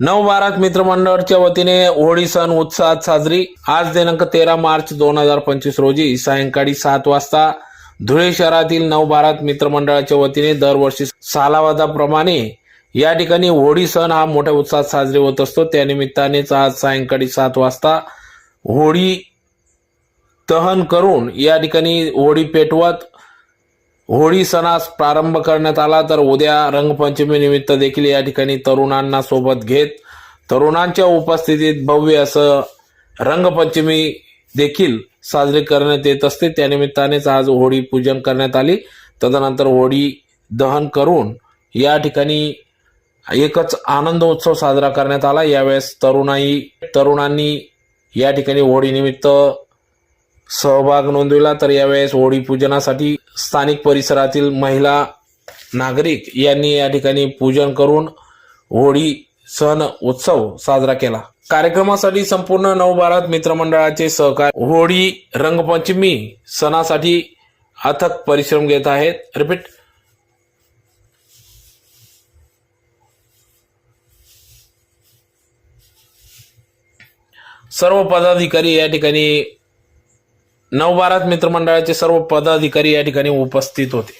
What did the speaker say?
नवभारत मित्रमंडळच्या वतीने होळी सण उत्साहात साजरी. आज दिनांक तेरा मार्च दोन हजार पंचवीस रोजी सायंकाळी सात वाजता धुळे शहरातील नवभारत मित्रमंडळाच्या वतीने दरवर्षी सालावादाप्रमाणे या ठिकाणी होळी सण हा मोठ्या उत्साहात साजरी होत असतो. त्यानिमित्तानेच आज सायंकाळी सात वाजता होळी दहन करून या ठिकाणी होळी पेटवत होळी सणास प्रारंभ करण्यात आला तर उद्या रंगपंचमी निमित्त देखील या ठिकाणी तरुणांना सोबत घेत तरुणांच्या उपस्थितीत भव्य असं रंगपंचमी देखील साजरी करण्यात येत असते. त्यानिमित्तानेच आज होळी पूजन करण्यात आली. तदनंतर होळी दहन करून या ठिकाणी एकच आनंद उत्सव साजरा करण्यात आला. यावेळेस तरुणाई तरुणांनी या ठिकाणी होळीनिमित्त सहभाग नोंदविला तर यावेळेस होळी पूजनासाठी स्थानिक परिसरातील महिला नागरिक यांनी या ठिकाणी पूजन करून होळी सण उत्सव साजरा केला. कार्यक्रमासाठी संपूर्ण नवभारत मित्रमंडळाचे सहकार होळी रंगपंचमी सणासाठी अथक परिश्रम घेत आहेत. रिपीट. सर्व पदाधिकारी या ठिकाणी नवभारत मित्रमंडळाचे सर्व पदाधिकारी या ठिकाणी उपस्थित होते.